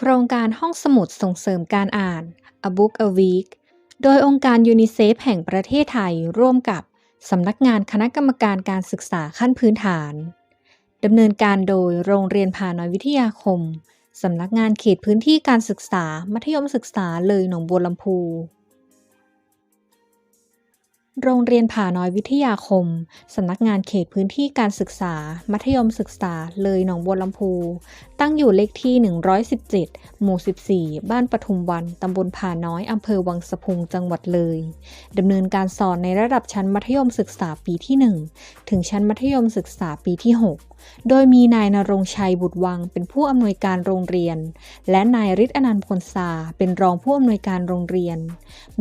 โครงการห้องสมุดส่งเสริมการอ่าน A Book a Week โดยองค์การยูนิเซฟแห่งประเทศไทยร่วมกับสำนักงานคณะกรรมการการศึกษาขั้นพื้นฐานดำเนินการโดยโรงเรียนพาน้อยวิทยาคมสำนักงานเขตพื้นที่การศึกษา มัธยมศึกษาเลยหนองบัวลำพู โรงเรียนผาน้อยวิทยาคมสำนักงานเขตพื้นที่การศึกษา มัธยมศึกษาเลยหนองบัวลำพู ตั้งอยู่เลขที่ 117 หมู่ 14 บ้านปทุมวัน ตำบลผาน้อย อำเภอวังสะพุง จังหวัดเลย ดำเนินการสอนในระดับชั้นมัธยมศึกษาปีที่ 1 ถึงชั้นมัธยมศึกษาปีที่ 6 โดยมีนายนรงชัยบุตรวังเป็นผู้อำนวยการโรงเรียน และนายฤทธิ์อนันต์พลสาเป็นรองผู้อำนวยการโรงเรียน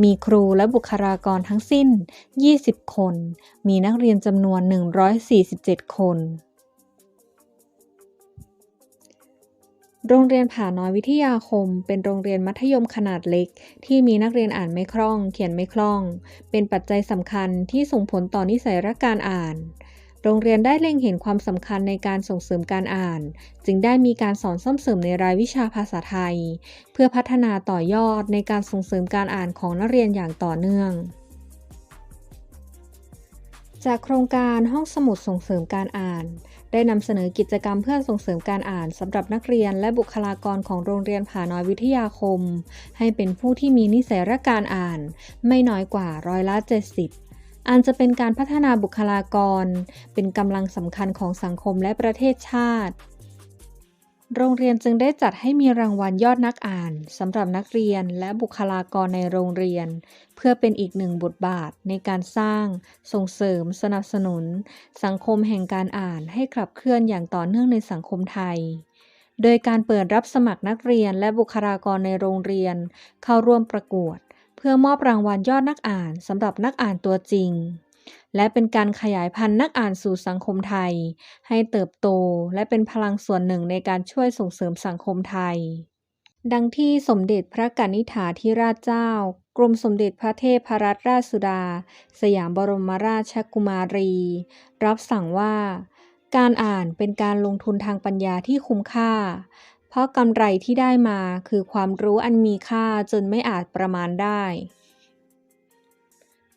มีครูและบุคลากรทั้งสิ้น 20 คน มีนักเรียนจำนวน 147 คน โรงเรียนผาน้อยวิทยาคม เป็นโรงเรียนมัธยมขนาดเล็ก ที่มีนักเรียนอ่านไม่คล่อง เขียนไม่คล่อง เป็นปัจจัยสำคัญที่ส่งผลต่อนิสัยรักการอ่าน โรงเรียนได้เล็งเห็นความสำคัญในการส่งเสริมการอ่าน จึงได้มีการสอนส่อมเสริมในรายวิชาภาษาไทย เพื่อพัฒนาต่อยอดในการส่งเสริมการอ่านของนักเรียนอย่างต่อเนื่องจากโครงการห้องสมุดส่งเสริมการอ่าน ได้นำเสนอกิจกรรมเพื่อส่งเสริมการอ่านสำหรับนักเรียนและบุคลากรของโรงเรียนผาน้อยวิทยาคม ให้เป็นผู้ที่มีนิสัยรักการอ่าน ไม่น้อยกว่าร้อยละ 70อันจะเป็นการพัฒนาบุคลากร เป็นกำลังสำคัญของสังคมและประเทศชาติ โรงเรียนจึงได้จัดให้มีรางวัลยอดนักอ่านสำหรับนักเรียนและบุคลากรในโรงเรียน เพื่อเป็นอีกหนึ่งบทบาทในการสร้าง ส่งเสริม สนับสนุน สังคมแห่งการอ่านให้ขับเคลื่อนอย่างต่อเนื่องในสังคมไทย โดยการเปิดรับสมัครนักเรียนและบุคลากรในโรงเรียน เข้าร่วมประกวด เพื่อมอบรางวัลยอดนักอ่านสำหรับนักอ่านตัวจริง และเป็นการขยายพันธุ์นักอ่านสู่สังคมไทย ให้เติบโตและเป็นพลังส่วนหนึ่งในการช่วยส่งเสริมสังคมไทย ดังที่สมเด็จพระกนิษฐาธิราชเจ้า กรมสมเด็จพระเทพรัตนราชสุดา สยามบรมราชกุมารี รับสั่งว่า การอ่านเป็นการลงทุนทางปัญญาที่คุ้มค่า เพราะกำไรที่ได้มาคือความรู้อันมีค่าจนไม่อาจประมาณได้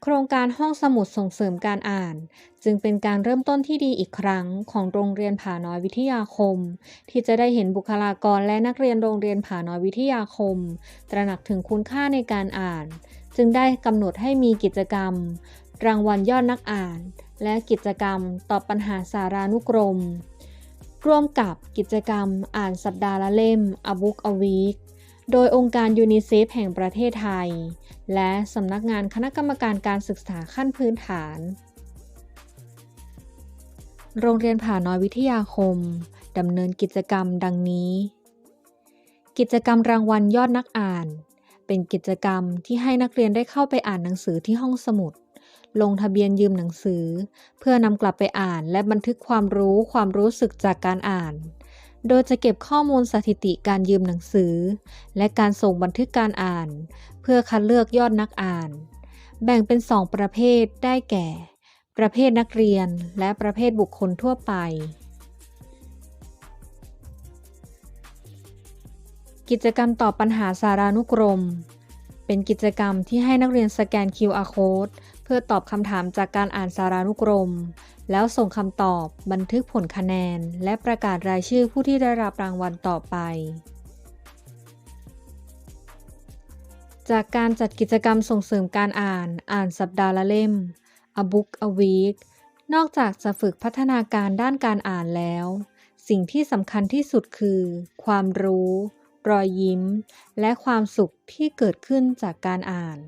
โครงการห้องสมุดส่งเสริมการอ่าน จึงเป็นการเริ่มต้นที่ดีอีกครั้งของโรงเรียนผาน้อยวิทยาคม ที่จะได้เห็นบุคลากรและนักเรียนโรงเรียนผาน้อยวิทยาคม ตระหนักถึงคุณค่าในการอ่าน จึงได้กำหนดให้มีกิจกรรม รางวัลยอดนักอ่าน และกิจกรรมตอบปัญหาสารานุกรม ร่วมกับกิจกรรมอ่านสัปดาห์ละเล่ม A Book a Week โดยองค์การยูนิเซฟแห่งประเทศไทย และสำนักงานคณะกรรมการการศึกษาขั้นพื้นฐาน โรงเรียนผาน้อยวิทยาคมดำเนินกิจกรรมดังนี้ กิจกรรมรางวัลยอดนักอ่าน เป็นกิจกรรมที่ให้นักเรียนได้เข้าไปอ่านหนังสือที่ห้องสมุด ลงทะเบียนยืมหนังสือ เพื่อนำกลับไปอ่านและบันทึกความรู้ความรู้สึกจากการอ่าน โดยจะเก็บข้อมูลสถิติการยืมหนังสือ และการส่งบันทึกการอ่าน เพื่อคัดเลือกยอดนักอ่าน แบ่งเป็น2ประเภทได้แก่ ประเภทนักเรียนและประเภทบุคคลทั่วไป กิจกรรมตอบปัญหาสารานุกรม เป็นกิจกรรมที่ให้นักเรียนสแกน QR code เพื่อตอบคำถามจากการอ่านสารานุกรม แล้วส่งคำตอบ บันทึกผลคะแนน และประกาศรายชื่อผู้ที่ได้รับรางวัลต่อไป จากการจัดกิจกรรมส่งเสริมการอ่าน อ่านสัปดาห์ละเล่ม A Book a Week นอกจากจะฝึกพัฒนาการด้านการอ่านแล้ว สิ่งที่สำคัญที่สุดคือ ความรู้ รอยยิ้ม และความสุขที่เกิดขึ้นจากการอ่าน